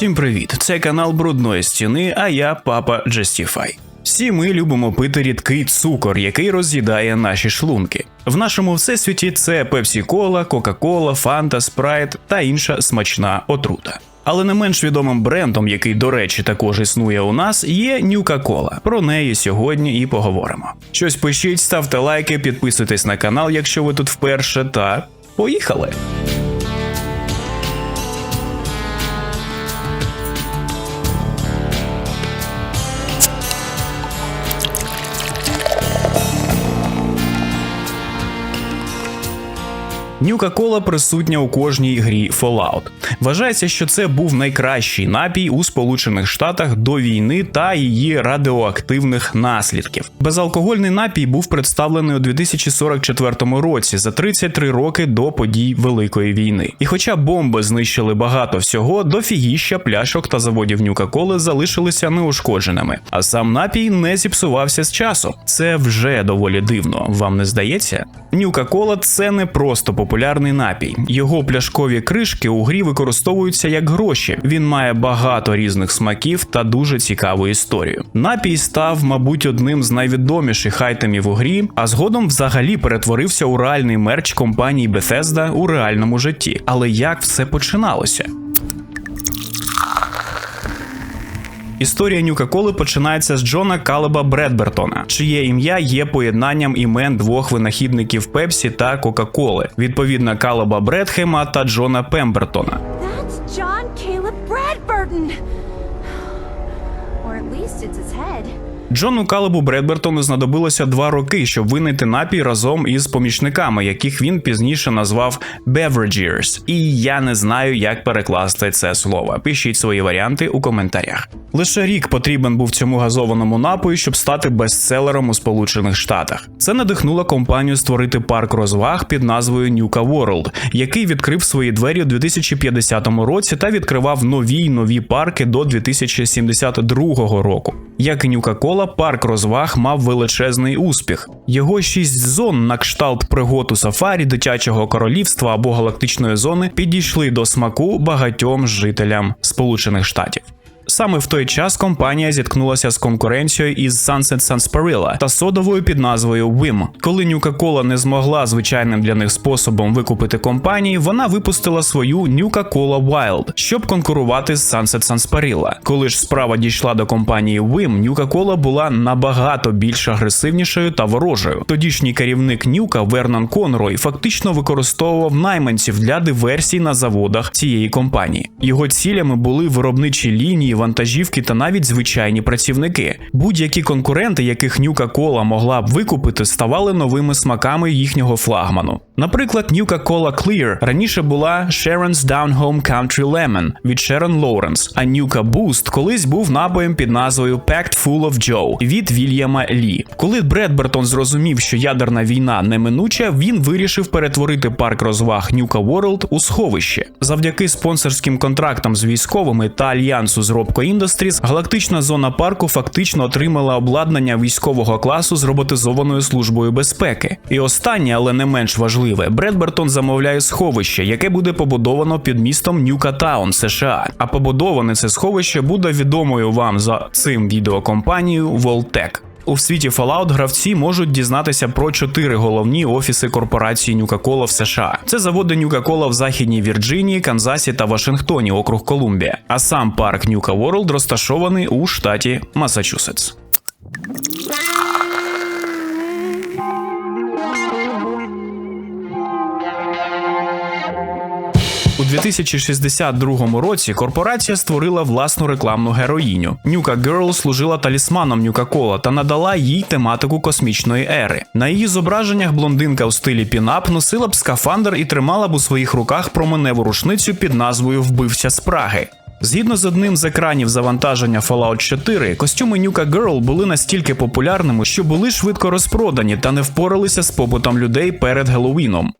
Всім привіт! Це канал Брудної стіни, а я папа Justify. Всі ми любимо пити рідкий цукор, який роз'їдає наші шлунки. В нашому всесвіті це Пепсі Кола, Кока-Кола, Фанта, Спрайт та інша смачна отрута. Але не менш відомим брендом, який, до речі, також існує у нас, є Нюка Кола. Про неї сьогодні і поговоримо. Щось пишіть, ставте лайки, підписуйтесь на канал, якщо ви тут вперше, та поїхали! Нюка кола присутня у кожній грі Fallout. Вважається, що це був найкращий напій у Сполучених Штатах до війни та її радіоактивних наслідків. Безалкогольний напій був представлений у 2044 році за 33 роки до подій Великої війни. І хоча бомби знищили багато всього, дофігіща пляшок та заводів Нюка коли залишилися неушкодженими, а сам напій не зіпсувався з часу. Це вже доволі дивно. Вам не здається? Нюка кола це не просто популярний напій. Його пляшкові кришки у грі використовуються як гроші. Він має багато різних смаків та дуже цікаву історію. Напій став, мабуть, одним з найвідоміших айтемів у грі, а згодом взагалі перетворився у реальний мерч компанії Bethesda у реальному житті. Але як все починалося? Історія Нюка-Коли починається з Джона Калеба Бредбертона, чиє ім'я є поєднанням імен двох винахідників Пепсі та Кока-Коли, відповідно Калеба Бредхема та Джона Пембертона. That's John Caleb Bradburton. Or at least it's his head. Джону Калебу Бредбертону знадобилося два роки, щоб винайти напій разом із помічниками, яких він пізніше назвав Beverageers. І я не знаю, як перекласти це слово. Пишіть свої варіанти у коментарях. Лише рік потрібен був цьому газованому напою, щоб стати бестселером у Сполучених Штатах. Це надихнуло компанію створити парк розваг під назвою Nuka World, який відкрив свої двері у 2050 році та відкривав нові й нові парки до 2072 року. Як і Нюка Кола, парк розваг мав величезний успіх. Його шість зон на кшталт пригод у сафарі, дитячого королівства або галактичної зони підійшли до смаку багатьом жителям Сполучених Штатів. Саме в той час компанія зіткнулася з конкуренцією із Sunset Sarsaparilla та содовою під назвою Wim. Коли Nuka-Cola не змогла звичайним для них способом викупити компанії, вона випустила свою Nuka-Cola Wild, щоб конкурувати з Sunset Sarsaparilla. Коли ж справа дійшла до компанії Wim, Nuka-Cola була набагато більш агресивнішою та ворожою. Тодішній керівник Нюка Вернан Конрой фактично використовував найманців для диверсій на заводах цієї компанії. Його цілями були виробничі лінії, вантажівки та навіть звичайні працівники. Будь-які конкуренти, яких Нюка Кола могла б викупити, ставали новими смаками їхнього флагману. Наприклад, Nuka Cola Clear раніше була Sharon's Down Home Country Lemon від Sharon Lawrence, а Nuka Boost колись був напоєм під назвою Packed Full of Joe від Вільяма Лі. Коли Бредбертон зрозумів, що ядерна війна неминуча, він вирішив перетворити парк розваг Nuka World у сховище. Завдяки спонсорським контрактам з військовими та альянсу з Robco Industries, галактична зона парку фактично отримала обладнання військового класу з роботизованою службою безпеки. І останнє, але не менш важливе, Бредбертон замовляє сховище, яке буде побудовано під містом Нюкатаун, США. А побудоване це сховище буде відомою вам за цим відеокомпанією Voltec. У світі Fallout гравці можуть дізнатися про чотири головні офіси корпорації Нюка-Кола в США. Це заводи Нюка-Кола в Західній Вірджинії, Канзасі та Вашингтоні, округ Колумбія. А сам парк Нюка Ворлд розташований у штаті Масачусетс. 2062 році корпорація створила власну рекламну героїню. Нюка Герл служила талісманом Нюка Кола та надала їй тематику космічної ери. На її зображеннях блондинка у стилі пінап носила б скафандр і тримала б у своїх руках променеву рушницю під назвою Вбивця з Праги. Згідно з одним з екранів завантаження Fallout 4, костюми Нюка Girl були настільки популярними, що були швидко розпродані та не впоралися з побутом людей перед Геловіном.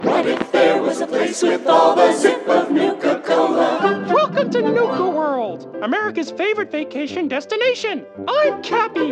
Welcome to Nuka World, America's favorite vacation destination. I'm Cappy.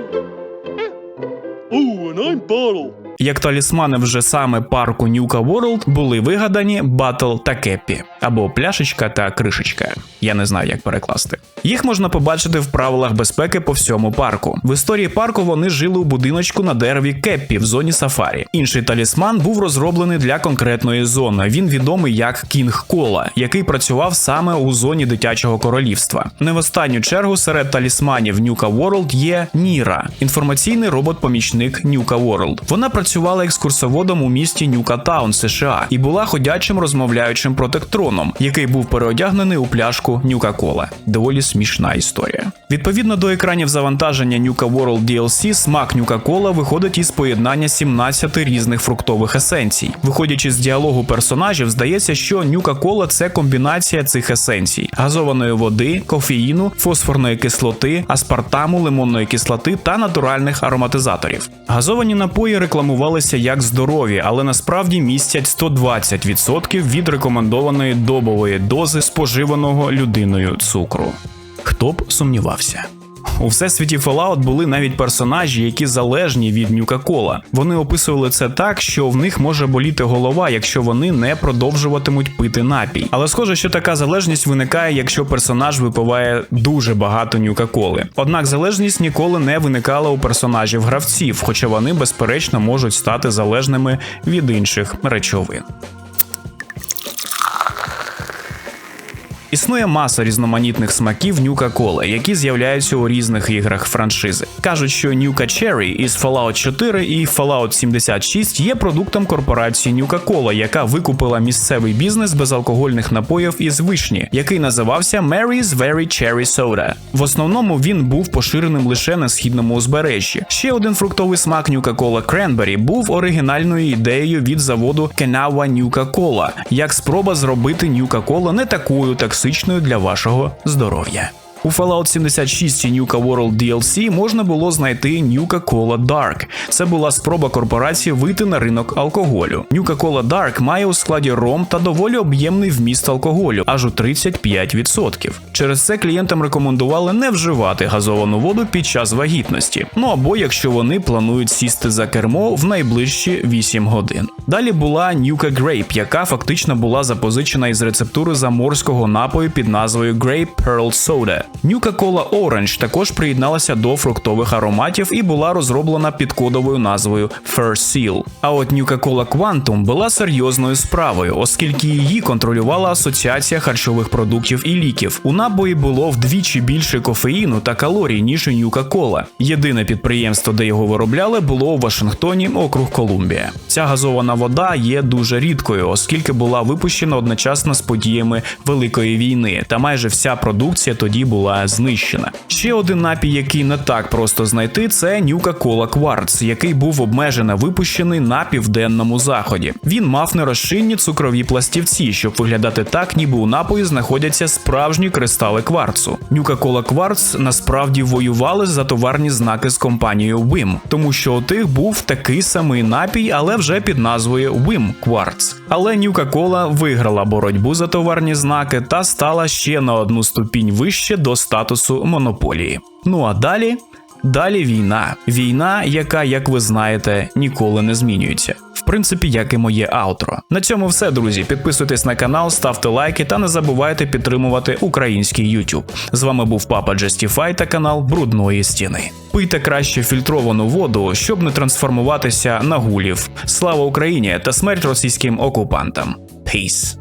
Ooh, and I'm Bottle. Як талісмани вже саме парку Нюка Ворлд були вигадані Батл та Кеппі або пляшечка та кришечка. Я не знаю, як перекласти. Їх можна побачити в правилах безпеки по всьому парку. В історії парку вони жили у будиночку на дереві Кеппі в зоні сафарі. Інший талісман був розроблений для конкретної зони. Він відомий як Кінг Кола, який працював саме у зоні дитячого королівства. Не в останню чергу серед талісманів Нюка Ворлд є Ніра, інформаційний робот-помічник Нюка Ворлд. Вона працювала екскурсоводом у місті Нюка Таун, США, і була ходячим розмовляючим протектроном, який був переодягнений у пляшку Нюка Кола. Доволі смішна історія. Відповідно до екранів завантаження Нюка World DLC, смак Нюка Кола виходить із поєднання 17 різних фруктових есенцій. Виходячи з діалогу персонажів, здається, що Нюка Кола це комбінація цих есенцій: газованої води, кофеїну, фосфорної кислоти, аспартаму, лимонної кислоти та натуральних ароматизаторів. Газовані напої рекламувалися як здорові, але насправді містять 120% від рекомендованої добової дози споживаного людиною цукру. Хто б сумнівався? У всесвіті Fallout були навіть персонажі, які залежні від Нюка-Кола. Вони описували це так, що в них може боліти голова, якщо вони не продовжуватимуть пити напій. Але схоже, що така залежність виникає, якщо персонаж випиває дуже багато Нюка-Коли. Однак залежність ніколи не виникала у персонажів гравців, хоча вони безперечно можуть стати залежними від інших речовин. Існує маса різноманітних смаків Нюка Коли, які з'являються у різних іграх франшизи. Кажуть, що Нюка Cherry із Fallout 4 і Fallout 76 є продуктом корпорації Нюка Кола, яка викупила місцевий бізнес безалкогольних напоїв із вишні, який називався Mary's Very Cherry Soda. В основному він був поширеним лише на східному узбережжі. Ще один фруктовий смак Нюка Кола Cranberry був оригінальною ідеєю від заводу Kenawa Нюка Кола, як спроба зробити Нюка Кола не такою токсичною для вашого здоров'я. У Fallout 76 і Nuka World DLC можна було знайти Nuka Cola Dark. Це була спроба корпорації вийти на ринок алкоголю. Nuka Cola Dark має у складі ром та доволі об'ємний вміст алкоголю, аж у 35%. Через це клієнтам рекомендували не вживати газовану воду під час вагітності. Ну або якщо вони планують сісти за кермо в найближчі 8 годин. Далі була Nuka Grape, яка фактично була запозичена із рецептури заморського напою під назвою Grape Pearl Soda. Nuka Cola Orange також приєдналася до фруктових ароматів і була розроблена під кодовою назвою Fur Seal. А от Nuka Cola Quantum була серйозною справою, оскільки її контролювала Асоціація харчових продуктів і ліків. У набої було вдвічі більше кофеїну та калорій, ніж у Nuka Cola. Єдине підприємство, де його виробляли, було у Вашингтоні, округ Колумбія. Ця газована вода є дуже рідкою, оскільки була випущена одночасно з подіями Великої війни, та майже вся продукція тоді була знищена. Ще один напій, який не так просто знайти, це Nuka Cola Quartz, який був обмежено випущений на південному заході. Він мав нерозчинні цукрові пластівці, щоб виглядати так, ніби у напої знаходяться справжні кристали кварцу. Nuka Cola Quartz насправді воювали за товарні знаки з компанією Wim, тому що у тих був такий самий напій, але вже під назвою Wim Quartz. Але Нюка-Кола виграла боротьбу за товарні знаки та стала ще на одну ступінь вище до статусу монополії. Ну а далі. Далі війна. Війна, яка, як ви знаєте, ніколи не змінюється. Принципі, як і моє аутро. На цьому все, друзі. Підписуйтесь на канал, ставте лайки та не забувайте підтримувати український YouTube. З вами був Папа Джестіфай та канал Брудної стіни. Пийте краще фільтровану воду, щоб не трансформуватися на гулів. Слава Україні та смерть російським окупантам. Peace.